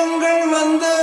காலங்கள் வந்து